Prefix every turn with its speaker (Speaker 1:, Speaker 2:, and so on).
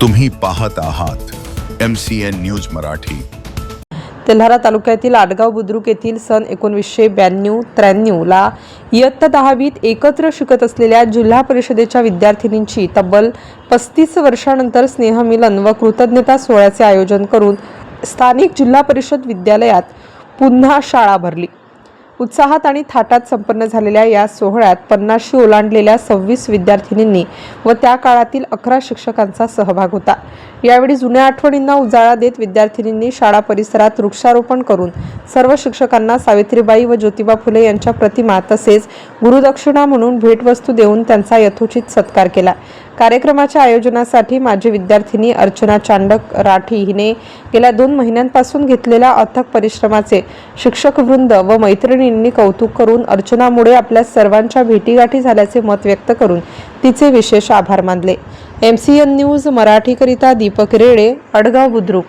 Speaker 1: तुम्ही पाहत आहात M C N news Marathi.
Speaker 2: Telhara तालुक्यातील आडगाव बुद्रुक येथील सन एकोणीसशे ब्याण्णव त्र्याण्णवला इयत्ता दहावीत एकत्र शिकत असलेल्या जिल्हा परिषदेच्या विद्यार्थिनींची तब्बल पस्तीस वर्षानंतर स्नेहमिलन व कृतज्ञता सोहळ्याचे आयोजन करून स्थानिक जिल्हा परिषद विद्यालयात पुन्हा शाळा भरली. उत्साहात आणि थाटात संपन्न झालेल्या या सोहळ्यात पन्नासशी ओलांडलेल्या सव्वीस विद्यार्थिनींनी व त्या काळातील अकरा शिक्षकांचा सहभाग होता. यावेळी जुन्या आठवणींना उजाळा देत विद्यार्थिनींनी शाळा परिसरात वृक्षारोपण करून सर्व शिक्षकांना सावित्रीबाई व ज्योतिबा फुले यांच्या प्रतिमा तसेच गुरुदक्षिणा म्हणून भेटवस्तू देऊन त्यांचा यथोचित सत्कार केला. कार्यक्रमाच्या आयोजनासाठी माजी विद्यार्थिनी अर्चना चांडक राठी हिने गेल्या दोन महिन्यांपासून घेतलेल्या अथक परिश्रमाचे शिक्षक वृंद व मैत्रिणींनी कौतुक करून अर्चनामुळे आपल्या सर्वांच्या भेटीगाठी झाल्याचे मत व्यक्त करून तिचे विशेष आभार मानले. एम सी एन न्यूज मराठीकरिता दीपक रेडे अडगाव बुद्रुक.